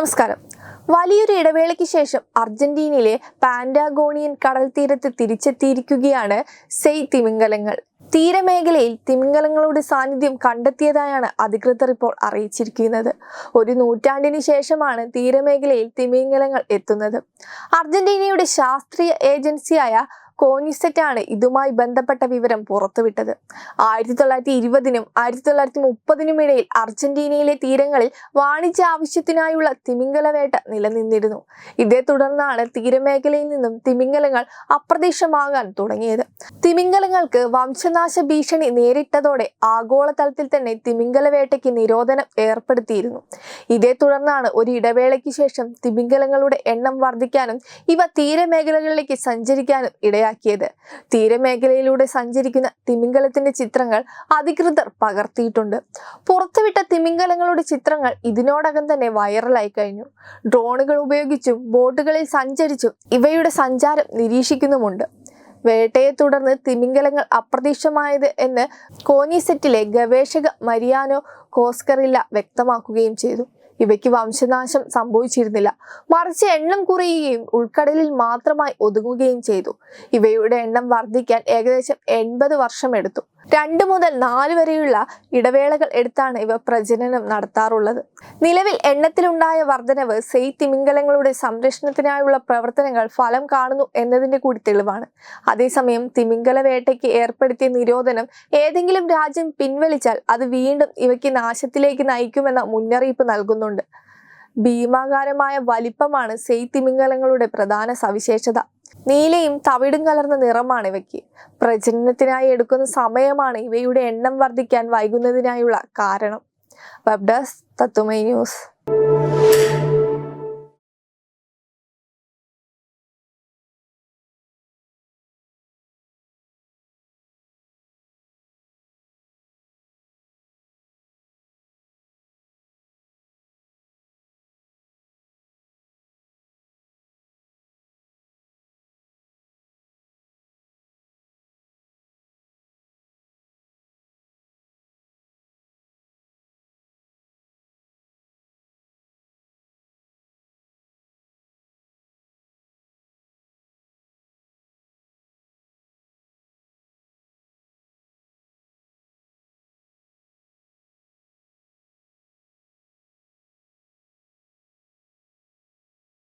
നമസ്കാരം. വലിയൊരു ഇടവേളയ്ക്ക് ശേഷം അർജന്റീനയിലെ പാൻഡാഗോണിയൻ കടൽ തീരത്ത് തിരിച്ചെത്തിയിരിക്കുകയാണ് സെയ് തിമിംഗലങ്ങൾ. തീരമേഖലയിൽ തിമിംഗലങ്ങളുടെ സാന്നിധ്യം കണ്ടെത്തിയതായാണ് അധികൃതർ ഇപ്പോൾ അറിയിച്ചിരിക്കുന്നത്. ഒരു നൂറ്റാണ്ടിന് ശേഷമാണ് തീരമേഖലയിൽ തിമിംഗലങ്ങൾ എത്തുന്നത്. അർജന്റീനയുടെ ശാസ്ത്രീയ ഏജൻസിയായ കോനിസെറ്റ് ആണ് ഇതുമായി ബന്ധപ്പെട്ട വിവരം പുറത്തുവിട്ടത്. ആയിരത്തി തൊള്ളായിരത്തി ഇരുപതിനും ആയിരത്തി തൊള്ളായിരത്തി മുപ്പതിനും ഇടയിൽ അർജന്റീനയിലെ തീരങ്ങളിൽ വാണിജ്യ ആവശ്യത്തിനായുള്ള തിമിംഗലവേട്ട നിലനിന്നിരുന്നു. ഇതേ തുടർന്നാണ് തീരമേഖലയിൽ നിന്നും തിമിംഗലങ്ങൾ അപ്രത്യക്ഷമാകാൻ തുടങ്ങിയത്. തിമിംഗലങ്ങൾക്ക് വംശനാശ ഭീഷണി നേരിട്ടതോടെ ആഗോളതലത്തിൽ തന്നെ തിമിംഗലവേട്ടയ്ക്ക് നിരോധനം ഏർപ്പെടുത്തിയിരുന്നു. ഇതേ തുടർന്നാണ് ഒരു ഇടവേളയ്ക്ക് ശേഷം തിമിംഗലങ്ങളുടെ എണ്ണം വർദ്ധിക്കാനും ഇവ തീരമേഖലകളിലേക്ക് സഞ്ചരിക്കാനും ഇടയാക്കിയത് തീരമേഖലയിലൂടെ സഞ്ചരിക്കുന്ന തിമിംഗലത്തിന്റെ ചിത്രങ്ങൾ അധികൃതർ പകർത്തിയിട്ടുണ്ട്. പുറത്തുവിട്ട തിമിംഗലങ്ങളുടെ ചിത്രങ്ങൾ ഇതിനോടകം തന്നെ വൈറലായി കഴിഞ്ഞു. ഡ്രോണുകൾ ഉപയോഗിച്ചും ബോട്ടുകളിൽ സഞ്ചരിച്ചും ഇവയുടെ സഞ്ചാരം നിരീക്ഷിക്കുന്നുമുണ്ട്. വേട്ടയെ തുടർന്ന് തിമിംഗലങ്ങൾ അപ്രതീക്ഷമായത് എന്ന് കോനിസെറ്റിലെ ഗവേഷക മരിയാനോ കോസ്കറില്ല വ്യക്തമാക്കുകയും ചെയ്തു. ഇവയ്ക്ക് വംശനാശം സംഭവിച്ചിരുന്നില്ല. മറിച്ച് എണ്ണം കുറയുകയും ഉൾക്കടലിൽ മാത്രമായി ഒതുങ്ങുകയും ചെയ്തു. ഇവയുടെ എണ്ണം വർദ്ധിക്കാൻ ഏകദേശം എൺപത് വർഷമെടുത്തു. രണ്ട് മുതൽ നാല് വരെയുള്ള ഇടവേളകൾ എടുത്താണ് ഇവ പ്രജനനം നടത്താറുള്ളത്. നിലവിൽ എണ്ണത്തിലുണ്ടായ വർധനവ് സെയ് തിമിംഗലങ്ങളുടെ സംരക്ഷണത്തിനായുള്ള പ്രവർത്തനങ്ങൾ ഫലം കാണുന്നു എന്നതിന്റെ കൂടി തെളിവാണ്. അതേസമയം തിമിംഗല വേട്ടയ്ക്ക് ഏർപ്പെടുത്തിയ നിരോധനം ഏതെങ്കിലും രാജ്യം പിൻവലിച്ചാൽ അത് വീണ്ടും ഇവയ്ക്ക് നാശത്തിലേക്ക് നയിക്കുമെന്ന മുന്നറിയിപ്പ് നൽകുന്നുണ്ട്. ഭീമാകാരമായ വലിപ്പമാണ് സെയ് തിമിംഗലങ്ങളുടെ പ്രധാന സവിശേഷത. നീലയും തവിടും കലർന്ന നിറമാണ് ഇവയ്ക്ക്. പ്രജനനത്തിനായി എടുക്കുന്ന സമയമാണ് ഇവയുടെ എണ്ണം വർദ്ധിക്കാൻ വൈകുന്നതിനായുള്ള കാരണം. വെബ്ഡസ് ഡെസ്ക് തത്തുമൈ ന്യൂസ്.